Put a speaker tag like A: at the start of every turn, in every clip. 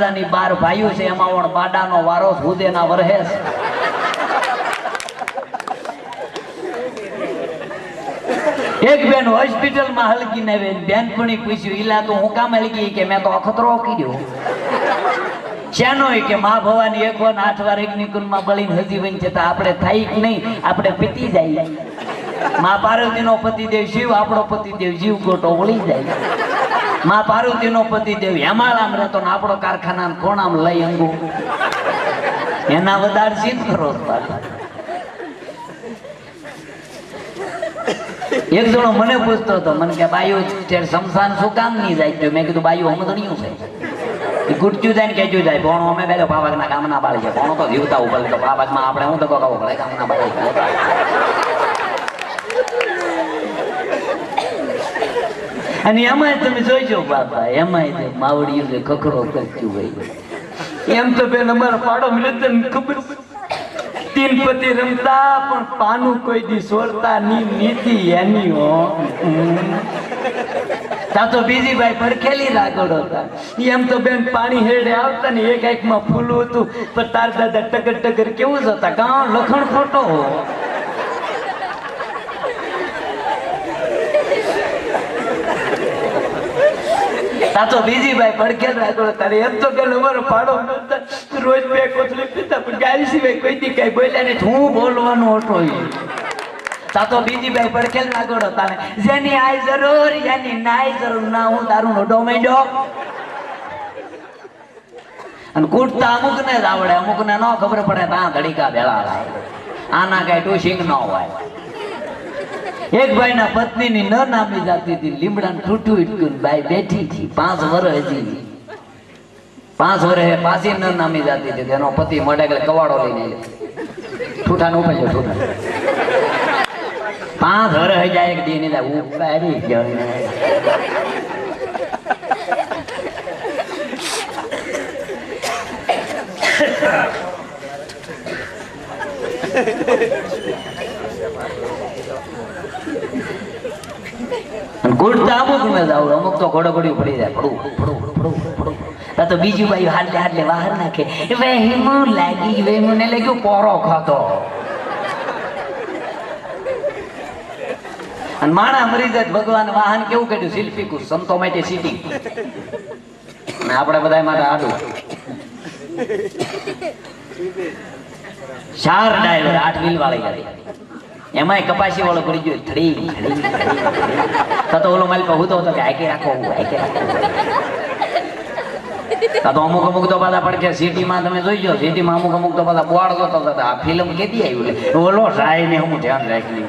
A: દાદાની બાર ભાઈઓ છે, એમાં પણ બાડાનો વારો હુદેના વરહે છે. એક બેન હોસ્પિટલમાં હલકી ને બેનપણી પૂછ્યું, ઈલા, તો હું કામ હલકી? કે મેં તો અખતરો કર્યો શાનો કે મા ભવાની એક વાર આઠ વાર એક નિકુંજમાં બળીને હજી બની છતાં આપણે થાય કે નહીં? આપણે પીતી જાય. મા પાર્વતીનો પતિદેવ, શિવ આપણો પતિદેવ, જીવ ગોટો વળી જાય. મા પતિ દેવ. હેમાળામ રહેતો ને આપણો કારખાના કોણામ લઈ અંગુ. એના વધારે સીધ કરો એક જણો મને પૂછતો હતો, મને કે, બાયુ શમશાન શું કામ નહીં જાય તો મેં કીધું, બાયુ નહીં છે. એ ગુટક્યું જાય ને કેજું જાય, ભણો, અમે બેઠો પાવાગના કામના બાળી છે ભણો તો જીવતા ઉપર તો પાવાગમાં આપણે હું તો કહો પડે કામના બાળી અને એમાંય તમે જોઈજો બાપા, એમાંય તે માવડિયું કે ખખરો કરતું હોય. એમ તો બેન અમારા પાડો મને ખબર. તીન પતિ રમતા, પણ પાનું કોઈ દી સોરતા ની નીતિ એની હો. તા તો બીજી ભાઈ પરખેલી રાખોડો હતા. એમ તો બેન પાણી હેડે આવતા ને એક એક માં ફૂલું હતું, પણ તાર દાદા ટકર ટકર કેવું જ હતા? કાં લખણ ખોટો હો. તા તો બીજી ભાઈ પડખેલ રાખડો તારે એમ તો પેલો મારો પાડો રોજ બે કોથળી પીતા, પણ ગાય સિવાય કોઈ દી કઈ બોલ્યા નહીં. હું બોલવાનું હતો તા તો બીજી ભાઈ પડખેલ લાગોડો તારે. જેની આય જરૂર જેની નાય જરૂર. ના, હું તારું નોટો માંડ્યો. અને કૂટતા અમુક ને જ આવડે અમુક ને ન ખબર પડે ત્યાં ધડીકા ભેળા આના કઈ ટુશિંગ ન હોય. એક ભાઈ ના પત્ની ની નામી જાતી હતી. લીમડા ઠૂઠું ઇટકું બાઈ બેઠી હતી. પાંચ વર્ષ હતી. પાંચ વર્ષે પાછી ન નામી જાતી હતી. તેનો પતિ મોઢે ગળે કવાડો લઈને આવ્યો. ઠૂઠા નું ઉપડ્યો ઠૂઠા. પાંચ વર્ષ જાય એક દી ની ઉપાડી ગયો ને. અને કૂટતા અમુક ને જ અમુક તો ઘોડો પડી જાય. તા બીજું પોરો ખાતો અને માણા મરી ભગવાન વાહન કેવું કાઢ્યું? શિલ્પી કુ સંતો માટે સીટી આપણે બધા માટે આડું. ચાર ડ્રાઈવર આઠ વ્હીલ વાળી ગાડી એમાંય કપાસી વાળો પડી ગયો. થડી થડી. તો તો ઓલો માલ હુતો હતો કે આકે રાખો આકે રાખો. તો તો અમુક અમુક તો પાછા પડકે સિટીમાં તમે જોઈજો સિટીમાં અમુક અમુક તો પાછા બોર્ડ જોતો આ ફિલ્મ કેદી આવ્યું એટલે ઓલો જાય ને હું ધ્યાન રાખી.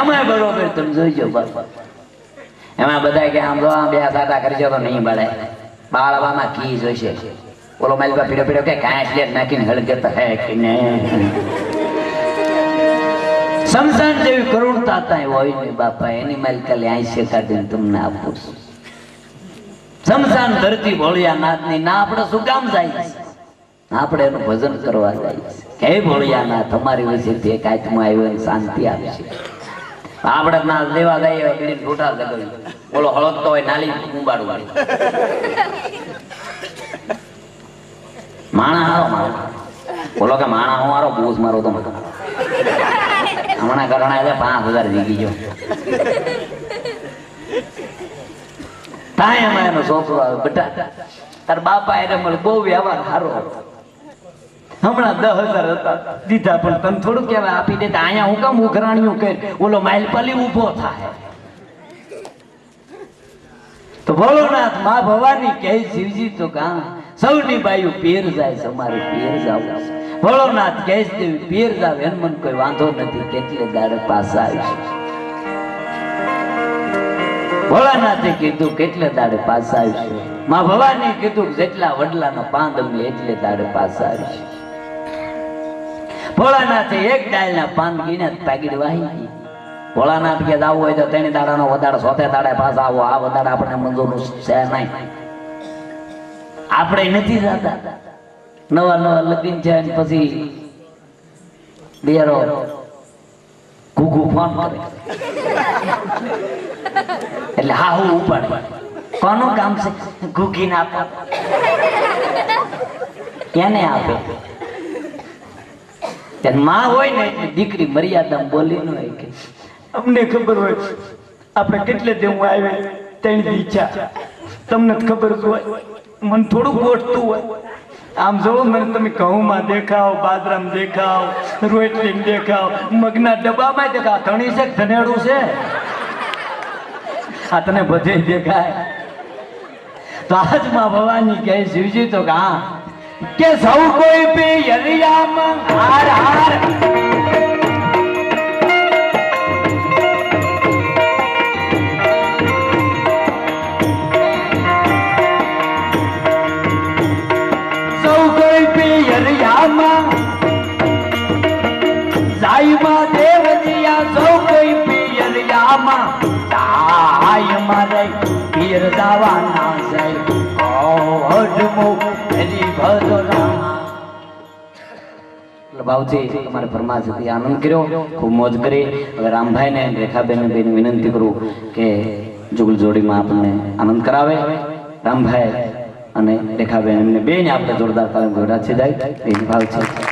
A: એમાં બરોબર તમે જોઈજો બાપા એમાં બધા કે આમ જો બે સાટા કરજો તો નહીં બળે બાળવામાં કી જોઈશે ઓલો માઇલ પર પીડો પીડો, કે કાંઈ એટલે નાખીને હળગત હે કે ને સમસાન જેવી કરુણતા તાય હોય ને બાપા, એની માઇલ લે આઈસે કાઢીને તમને આપું છું. ધરતી ભોળિયા નાથની ના આપણે શું કામ જાય? આપણે એનું ભજન કરવા જાય હે ભોળિયા નાથ તમારી વચ્ચેથી એક આત્મા આવ્યો શાંતિ આપશે. આપણે ના લેવા જઈએ પીડીને લગાવી. બોલો હળદતો હોય નાલી ઉંબાડું માણા હારો મારો. બોલો કે માણા હું મારો બૂઝ મારો તો હમણાં કરણા આજે પાંચ હજાર જીગી જો તાય અમારે છોકરો આવે. બેટા, તાર બાપા એને મળે બહુ વ્યવહાર સારો. હમણાં દસ હજાર હતા. દીધા પણ તને થોડું કહેવાય, આપી દે અહીંયા હું કામ ઉઘરાણીઓ કરી. ઓલો માઇલપાલી ઊભો થાય. તો ભોળોનાથ મા ભવાની કહે શિવજી તો કાં સૌની બાયુ પીર જાય છે પીર જાવ ભોળોનાથ કહે છે દેવી પીર જાવ, એમ મને કોઈ વાંધો નથી, કેટલે દાડે પાછા આવીશ. ભોળાનાથે કીધું, કેટલે દાડે પાછા આવીશ? મા ભવાની કીધું, જેટલા વડલાનો પાંદ અમને એટલે દાડે પાછા આવીશ. ભોળાનાથે એક ડાળના પાન ગીને પાગડી વાહી ભોળાનાથ કે આવું હોય તો તેની દાડાનો વધારે સોતે દાડે પાછા આવો. આ વધારે આપણે મંજૂર છે નહીં. આપણે નથી જતા. નવા નવા લગ્ન છે પછી બિયારો
B: ઘૂઘું ફોન કરે. એટલે હા, હું ઉપાડ. કોનું કામ છે? ઘૂઘીને આપો. એને આપે. ત્યારે માં હોય ને દીકરી મર્યાદા બોલી ન હોય કે
A: અમને ખબર હોય, આપણે કેટલે દેવું આવે તેની ઈચ્છા. તમને ખબર હોય. મને થોડું ગોઠતું હોય. આમ જોવો, મને તમે ઘઉંમાં દેખાવ, બાજરામાં દેખાવ રોટલી દેખાવ, મગના ડબ્બામાં દેખાવ. ધણી છે ધનેડું છે? આ તને બધે દેખાય.
B: તો આજમાં ભવાની કહે, શિવજી, તો કે હા. કે સૌ કોઈ બાવજી તમારે પરમાસથી આનંદ કર્યો, ખૂબ મોજ કરી. હવે રામભાઈ ને રેખાબેન બેન વિનંતી કરું કે જુગલ જોડીમાં આપણને આનંદ કરાવે. રામભાઈ અને રેખાબેન એમને બેને આપણે જોરદાર તાલીમ છે જાય. એ ભાવ છે.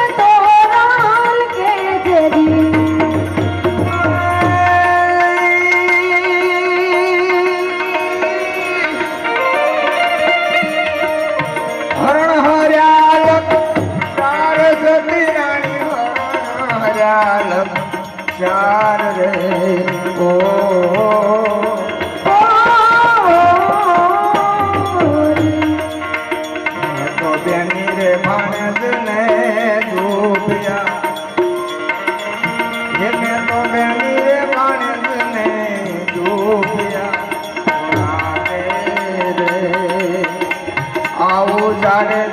A: આવું